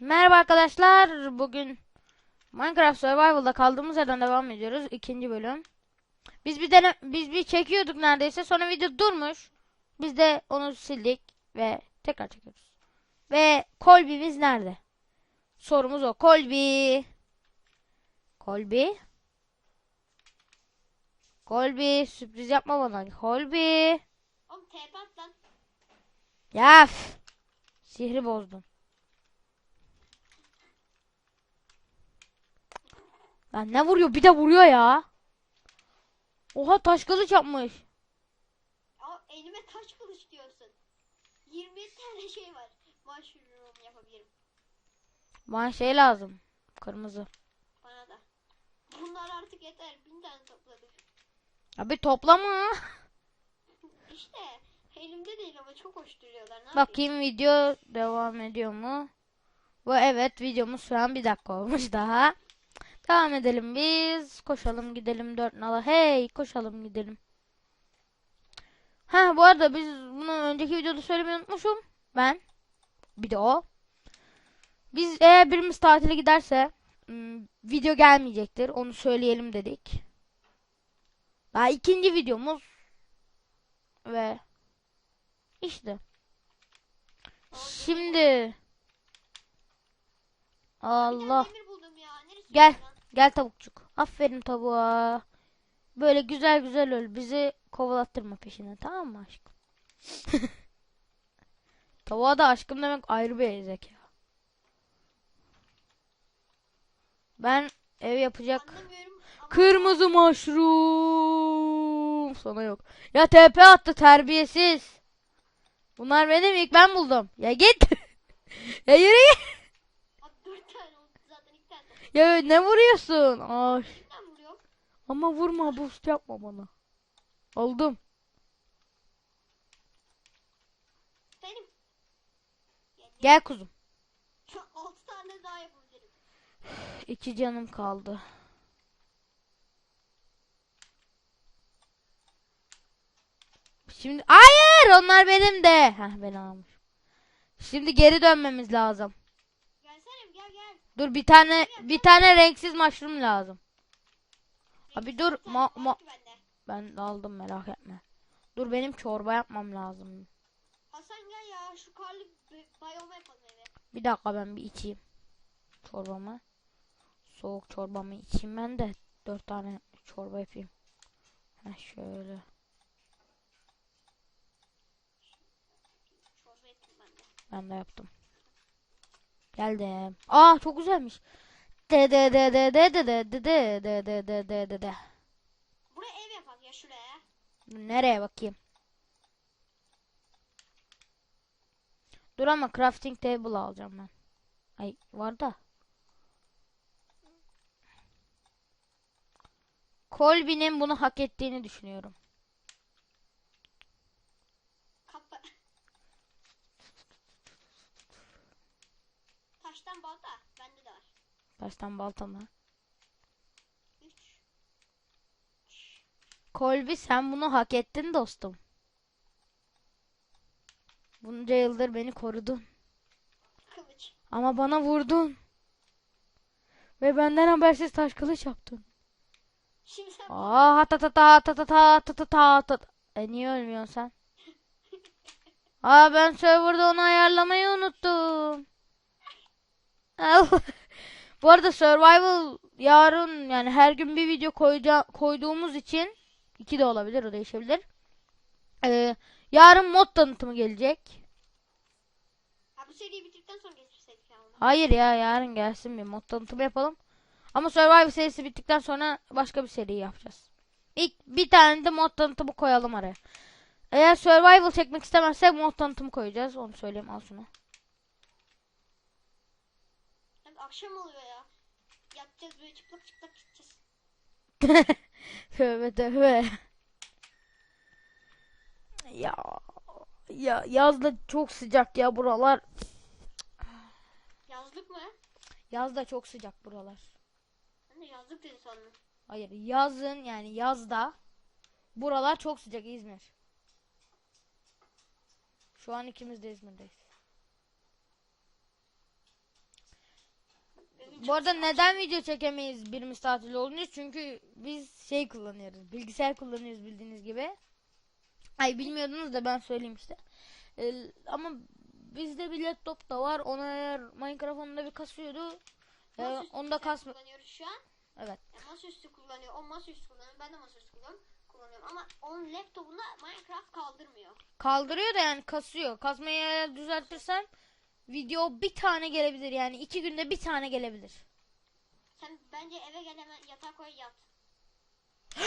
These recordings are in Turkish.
Merhaba arkadaşlar. Bugün Minecraft Survival'da kaldığımız yerden devam ediyoruz. İkinci bölüm. Biz bir dene biz bir çekiyorduk neredeyse. Sonra video durmuş. Biz de onu sildik ve tekrar çekiyoruz. Ve Kolbi'miz nerede? Sorumuz o. Kolbi. Kolbi. Kolbi sürpriz yapma bana. Kolbi. Oğlum TP at lan. Yaf. Sihri bozdun. Lan ne vuruyor? Bir de vuruyor ya. Oha taş kılıç yapmış. Aa, elime taş kılıç diyorsun. 27 tane şey var. Mushroom yapabilirim. Bana şey lazım. Kırmızı. Bana da. Bunlar artık yeter. Bin tane topladık. Abi toplama. İşte elimde değil ama çok hoş duruyorlar. Ne yapayım? Bakayım video devam ediyor mu? Bu evet videomuz şu an bir dakika olmuş daha. Devam edelim biz. Koşalım gidelim dört nala. Hey koşalım gidelim. Ha bu arada biz bunu önceki videoda söylemeyi unutmuşum. Ben. Bir de o. Biz eğer birimiz tatile giderse video gelmeyecektir. Onu söyleyelim dedik. Daha ikinci videomuz. Ve işte. Şimdi. Allah. Gel. Gel tavukçuk. Aferin tavuğa. Böyle güzel güzel öl. Bizi kovalattırma peşine. Tamam mı aşkım? Tavuğa da aşkım demek ayrı bir zeka. Ben ev yapacak. Kırmızı mushroom. Sana yok. Ya TP attı terbiyesiz. Bunlar benim ilk ben buldum. Ya git. ya yürü git. Abi 4 tane oldu zaten 2 tane. Ya ne vuruyorsun? Ay. Ama vurma boost yapma bana. Aldım. Benim. Gel kuzum. 6 tane daha yapabilirim. İki canım kaldı. Şimdi hayır onlar benim de. Heh ben almış. Şimdi geri dönmemiz lazım. Dur bir tane bir tane renksiz mushroom lazım. Abi dur ma ma ben aldım merak etme. Dur benim çorba yapmam lazım. Hasan gel ya şu karlı biyoma yapalım eve. Bir dakika ben bir içeyim. Çorbamı. Soğuk çorbamı içeyim ben de. Dört tane çorba yapayım. Heh şöyle. Ben de yaptım. Geldim. Aa çok güzelmiş. De de de de de de de de de de de de de de de. Buraya ev yapak ya şuraya. Nereye bakayım? Dur ama crafting table alacağım ben. Ay var da. Colby'nin bunu hak ettiğini düşünüyorum. Kapı. Taştan balta. Bende de var. Taştan balta mı? 3. Colby sen bunu hak ettin dostum. Bunca yıldır beni korudun. Kılıç. Ama bana vurdun. Ve benden habersiz taş kılıç yaptın. Şimdi sen Aa ta ta ta ta ta ta ta ta ta ta. E niye ölmüyorsun sen? Aa ben serverda onu ayarlamayı unuttum. Bu arada survival yarın yani her gün bir video koyca koyduğumuz için iki de olabilir o değişebilir. Ee, yarın mod tanıtımı gelecek. ha, bu seriyi bitirdikten sonra ya onu. Hayır ya yarın gelsin bir mod tanıtımı yapalım. Ama Survivor serisi bittikten sonra başka bir seri yapacağız. İlk bir tane de mod tanıtımı koyalım araya. Eğer Survival çekmek istemezsek mod tanıtımı koyacağız. Onu söyleyeyim al şunu. Akşam oluyor ya. Yatacağız böyle çıplak çıplak gideceğiz. tövbe tövbe. Ya ya yazda çok sıcak ya buralar. Yazlık mı? Yazda çok sıcak buralar. De yazlık dedi sandım. Hayır yazın yani yazda buralar çok sıcak İzmir. Şu an ikimiz de İzmir'deyiz. Bu arada neden video çekemeyiz birimiz tatil olunca? Çünkü biz şey kullanıyoruz. Bilgisayar kullanıyoruz bildiğiniz gibi. Ay bilmiyordunuz da ben söyleyeyim işte. Ee, ama bizde bir laptop da var. Ona eğer Minecraft onda bir kasıyordu. Ee, onda bilgisayar kasma. kullanıyoruz şu an. Evet. Ya masaüstü kullanıyor. O masaüstü kullanıyor. Ben de masaüstü kullanıyorum. kullanıyorum. Ama onun laptopunda Minecraft kaldırmıyor. Kaldırıyor da yani kasıyor. Kasmayı eğer düzeltirsem video bir tane gelebilir. Yani iki günde bir tane gelebilir. Sen bence eve gel hemen yatağa koy yat.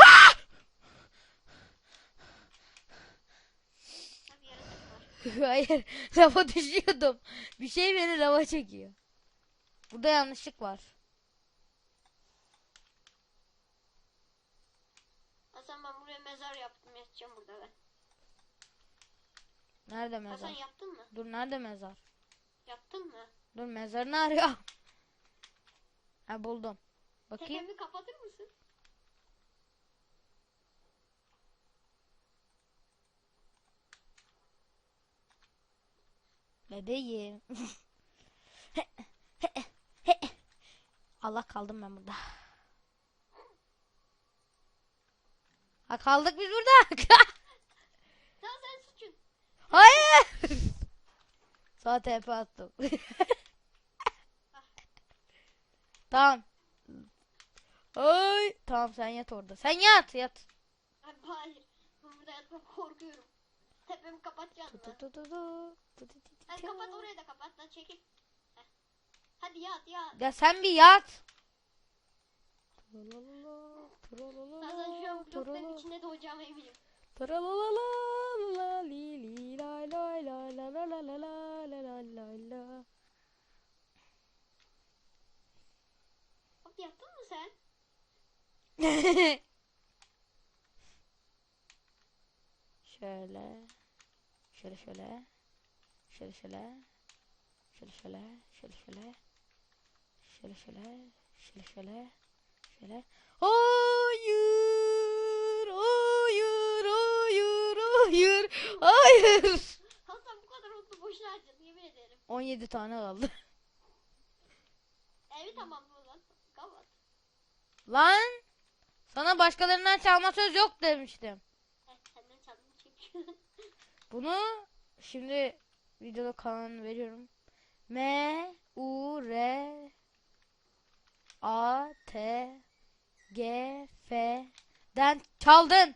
Var. Hayır. Lava düşüyordum. Bir şey beni lava çekiyor. Burada yanlışlık var. Hasan ben buraya mezar yaptım. Yatacağım burada ben. Nerede Hasan mezar? yaptın mı? Dur nerede mezar? Yaptın mı? Dur mezarını arıyor. Ha buldum. Bakayım. Tepemi kapatır mısın? Bebeğim. Allah kaldım ben burada. Ha kaldık biz burada. Tamam sen suçun. Hayır. Sağ tepe attım. tamam. Ay, tamam sen yat orada. Sen yat yat. Ay hayır. Ben burada yatmak korkuyorum. Tepemi kapatacaksın mı? tu tu tu Hadi kapat orayı da kapat lan çekil. Heh. Hadi yat yat. Ya sen bir yat. Tralala, Hasan şu an blokların içinde doğacağıma eminim. Tralalalala, li li lay lay la la la la la la la la la. Bak yattın mı sen? Şöyle. Şöyle şöyle. Şöyle şöyle. Şöyle şöyle. Şöyle şöyle. Şöyle şöyle. Şöyle şöyle. Şöyle. Hayır. Hayır. Hayır. Hasan bu kadar otlu boşuna harcadın yemin ederim. 17 tane kaldı. Evi tamamla lan. Kapat. Lan. Sana başkalarından çalma söz yok demiştim. Heh, senden çaldım çünkü. Bunu şimdi videoda kalan veriyorum. M U R A T G F den çaldın.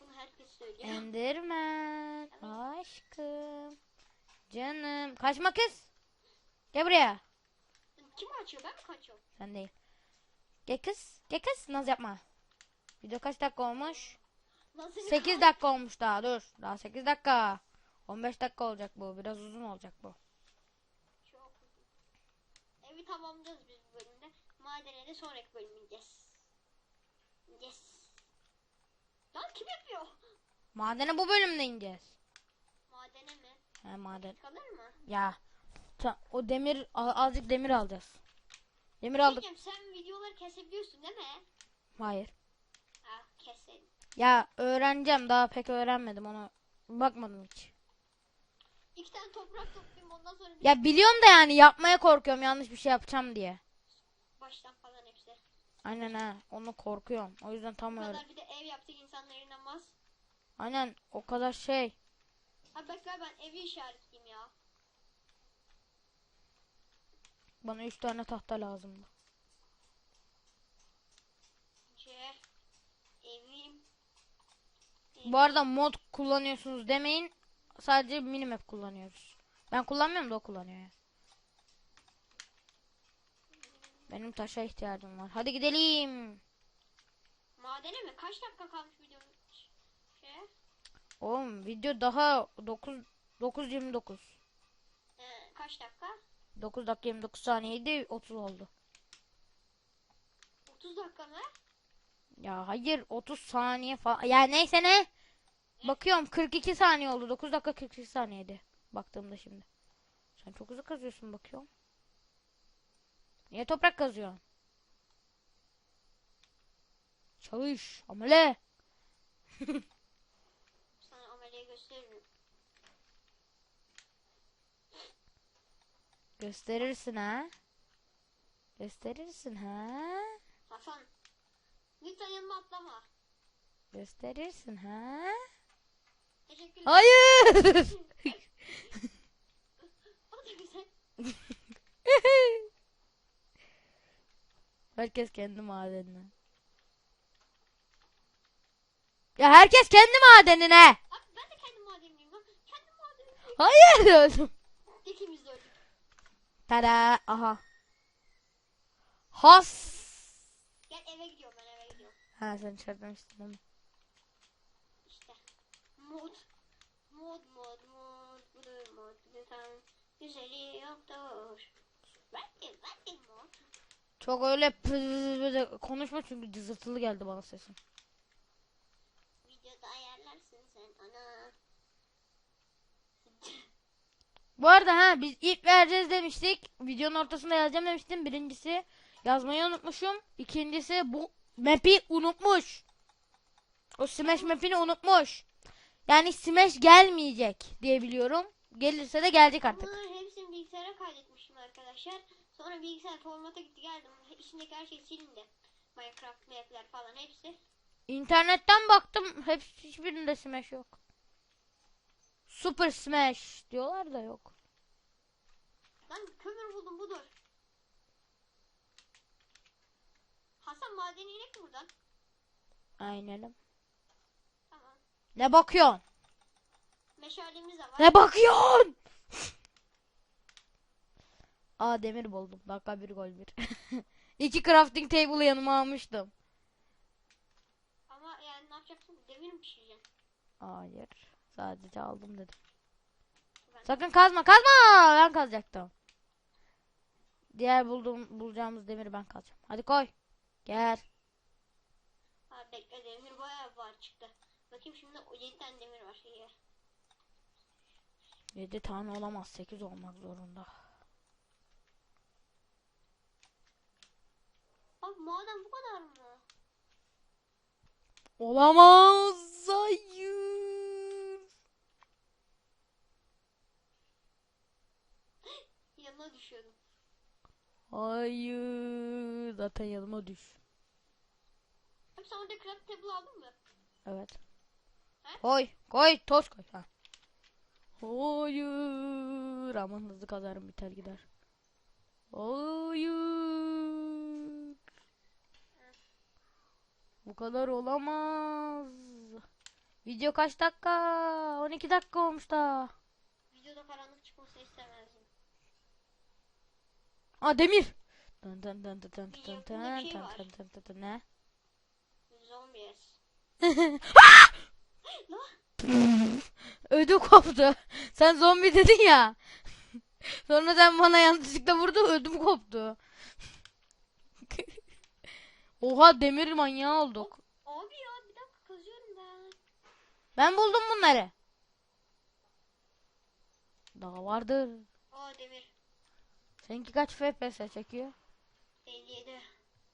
Bunu herkes söylüyor. Enderman aşkım canım kaçma kız. Gel buraya. Kim açıyor ben mi kaçıyorum? Sen değil. Gel kız. Gel kız. Naz yapma. Video kaç dakika olmuş? Nasıl 8 dakika olmuş daha dur. Daha 8 dakika. 15 dakika olacak bu. Biraz uzun olacak bu. Çok uzun. Evi tamamlayacağız biz bu bölümde. Madene de sonraki bölüm ineceğiz. Yes. Lan kim yapıyor? Madene bu bölümde ineceğiz. Madene mi? He maden. Kalır mı? Ya. ta- o demir a- azıcık demir alacağız. Demir Şey aldık. diyeceğim, sen videoları kesebiliyorsun değil mi? Hayır. Ha keselim. Ya öğreneceğim. Daha pek öğrenmedim onu. Bakmadım hiç. İki tane toprak toplayayım ondan sonra bir Ya biliyorum da yani yapmaya korkuyorum yanlış bir şey yapacağım diye. baştan falan hepsi. Aynen ha. Onu korkuyorum. O yüzden tam Bu öyle. kadar bir de ev yaptık insanlar inanmaz. Aynen o kadar şey. Ha bekle ben evi işaretleyeyim ya. Bana 3 tane tahta lazımdı. C. Evim. Bu arada mod kullanıyorsunuz demeyin. Sadece minimap kullanıyoruz. Ben kullanmıyorum da o kullanıyor. Benim taşa ihtiyacım var. Hadi gidelim. Madene mi? Kaç dakika kalmış videonun? Oğlum video daha 9 9.29. Ee, kaç dakika? 9 dakika 29 saniyeydi 30 oldu. 30 dakika mı? Ya hayır 30 saniye falan. Ya neyse ne? Bakıyorum 42 saniye oldu. 9 dakika 42 saniyeydi. Baktığımda şimdi. Sen çok hızlı kazıyorsun bakıyorum. Niye toprak kazıyorsun? Çalış. Amele. Ameliye gösteririm. Gösterirsin ha. Gösterirsin ha. Hasan. Lütfen yanıma atlama. Gösterirsin ha. Teşekkürler. Hayır. Herkes kendi madenine. Ya herkes kendi madenine. Abi ben de kendi madenimdeyim lan. Kendi madenimdeyim. Hayır öldüm. İkimiz de öldük. Tada. Aha. Has. Gel eve gidiyorum ben eve gidiyorum. Ha sen değil mi? İşte. Mod. Mod mod mod. Budur mod. Lütfen. Güzeli yoktur. Ben de mod. Çok öyle konuşma çünkü cızırtılı geldi bana sesin. Videoda ayarlarsın sen ana. Bu arada ha biz ilk vereceğiz demiştik. Videonun ortasında yazacağım demiştim. Birincisi yazmayı unutmuşum. İkincisi bu map'i unutmuş. O Smash map'ini unutmuş. Yani Smash gelmeyecek diye biliyorum. Gelirse de gelecek artık. Bunların hepsini bilgisayara kaydetmişim arkadaşlar. Sonra bilgisayar formata gitti geldim. İçindeki her şey silindi. Minecraft mapler falan hepsi. İnternetten baktım. Hepsi hiçbirinde Smash yok. Super Smash diyorlar da yok. Lan kömür buldum budur. Hasan madeni inek mi buradan? Aynen. Tamam. Ne bakıyorsun? Meşalemiz de var. Ne bakıyorsun? Aa demir buldum. Dakika bir gol bir. İki crafting table yanıma almıştım. Ama yani ne yapacaksın? Demir mi pişireceksin? Hayır. Sadece aldım dedim. Ben- Sakın kazma kazma. Ben kazacaktım. Diğer bulduğum bulacağımız demiri ben kazacağım. Hadi koy. Gel. Ha bekle demir bayağı var çıktı. Bakayım şimdi o 7 tane demir var. İyi. 7 tane olamaz. 8 olmak zorunda. Abi maden bu kadar mı? Olamaz. Hayır. Düşüyordum. Hayır. Zaten yanıma düş. Abi sen orada craft table aldın mı? Evet. Ha? Koy, koy, toz koy. Ha. Hayır. Aman hızlı kazarım biter gider. Hayır. Bu kadar olamaz. Video kaç dakika? 12 dakika olmuş da. Videoda karanlık Aa demir. Dın dın dın dın dın dın dın şey dın dın dın dın dın. Ne? Zombies. Ödü koptu. Sen zombi dedin ya. Sonra sen bana yanlışlıkla vurdun ödüm koptu. Oha demir manyağı olduk. Abi ya bir dakika kazıyorum ben. Ben buldum bunları. Daha vardır. Aa demir. Seninki kaç FPS çekiyor? 57.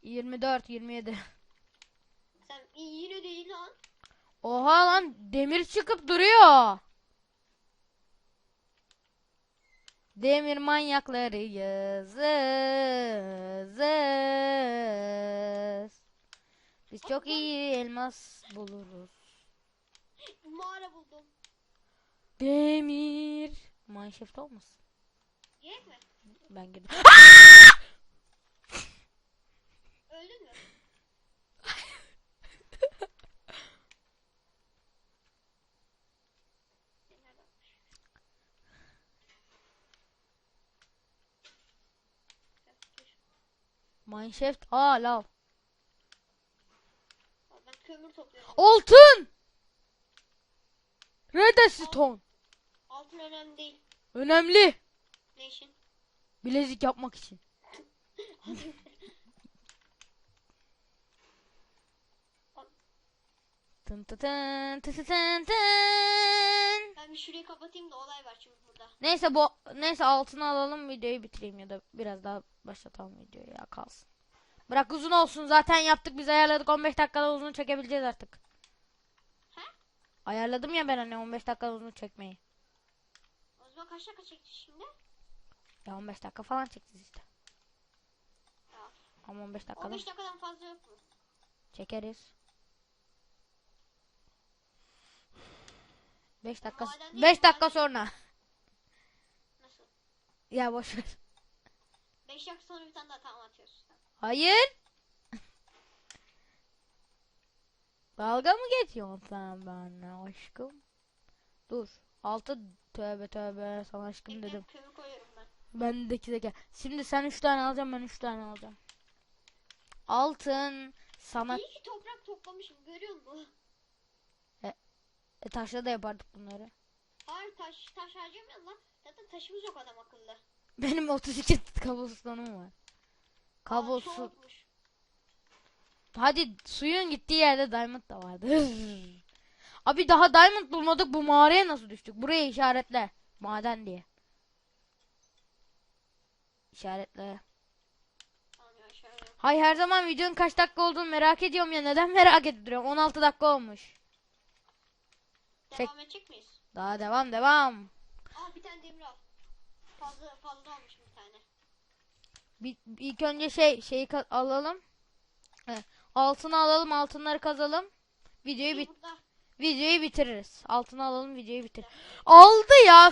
24, 27. Sen iyi yine değil lan. Oha lan demir çıkıp duruyor. Demir manyaklarıyız. Biz çok iyi elmas buluruz. Mağara buldum. Demir. Mineshaft olmasın? Gerek mi? Ben girdim. Öldün mü? Mineshaft. Aa lav. Aa, Ben kömür topluyorum. Altın. Redstone. Altın önemli değil. Önemli. Ne işin? Bilezik yapmak için. Tın tı tın tı tı tın tın. Ben bir şurayı kapatayım da olay var çünkü burada. Neyse bu neyse altını alalım videoyu bitireyim ya da biraz daha başlatalım videoyu ya kalsın. Bırak uzun olsun zaten yaptık biz ayarladık 15 dakikada uzun çekebileceğiz artık. Ha? Ayarladım ya ben hani 15 dakikada uzun çekmeyi. O zaman kaç dakika çekti şimdi? Ya 15 dakika falan çekeceğiz işte. Ya, Ama 15 dakikada 15 dakikadan fazla yok mu? çekeriz. 5 dakika Maden değil, 5 dakika sonra. Nasıl? Ya boş ver. 5 dakika sonra bir tane daha tamam atıyorsun. Hayır. Dalga mı geçiyorsun sen benimle aşkım? Dur. Altı tövbe tövbe sana aşkım dedim. kömür koyuyorum ben. Ben de zeka. Şimdi sen 3 tane alacaksın ben 3 tane alacağım. Altın sana İyi ki toprak toplamışım görüyor musun? e, taşla da yapardık bunları. Hayır taş, taş harcamıyorum lan. Zaten taşımız yok adam akıllı. Benim 32 kablostone'um var. Kablosu. Hadi suyun gittiği yerde diamond da vardı. Abi daha diamond bulmadık bu mağaraya nasıl düştük? Buraya işaretle. Maden diye. İşaretle. Hay her zaman videonun kaç dakika olduğunu merak ediyorum ya. Neden merak edip duruyorum? 16 dakika olmuş. Devam edecek miyiz? Daha devam devam. Aa bir tane demir al. Fazla fazla almışım bir tane. Bir, ilk önce şey şeyi alalım. Evet. Altını alalım, altınları kazalım. Videoyu bit burada. videoyu bitiririz. Altını alalım, videoyu bitir. Aldı ya.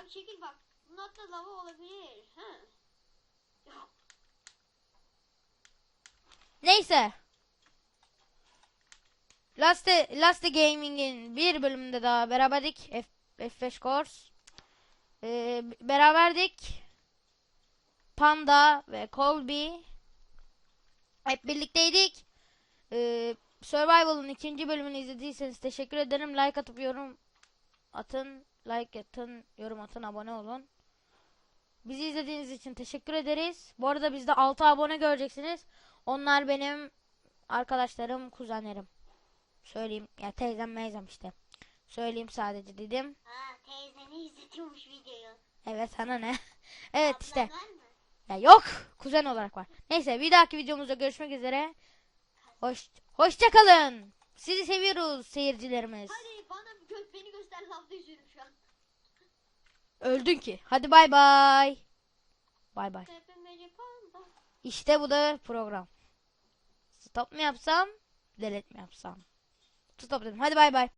Abi çekil bak. Bunun hatta lava olabilir. Ha. Neyse. Last Last Gaming'in bir bölümünde daha beraberdik. F, F5 Course. Ee, beraberdik. Panda ve Colby. Hep birlikteydik. Ee, Survival'ın ikinci bölümünü izlediyseniz teşekkür ederim. Like atıp yorum atın. Like atın, yorum atın, abone olun. Bizi izlediğiniz için teşekkür ederiz. Bu arada bizde 6 abone göreceksiniz. Onlar benim arkadaşlarım, kuzenlerim. Söyleyeyim. Ya teyzem meyzem işte. Söyleyeyim sadece dedim. Ha teyzeni izletiyormuş videoyu. Evet sana ne? evet işte. Ablan mı? Ya yok. Kuzen olarak var. Neyse bir dahaki videomuzda görüşmek üzere. Hoş hoşça kalın. Sizi seviyoruz seyircilerimiz. Hadi bana gö beni göster lavda yüzüyorum şu an. Öldün ki. Hadi bay bay. Bay bay. İşte bu da program. Stop mu yapsam? Delete mi yapsam? Stop dedim. Hadi bay bay.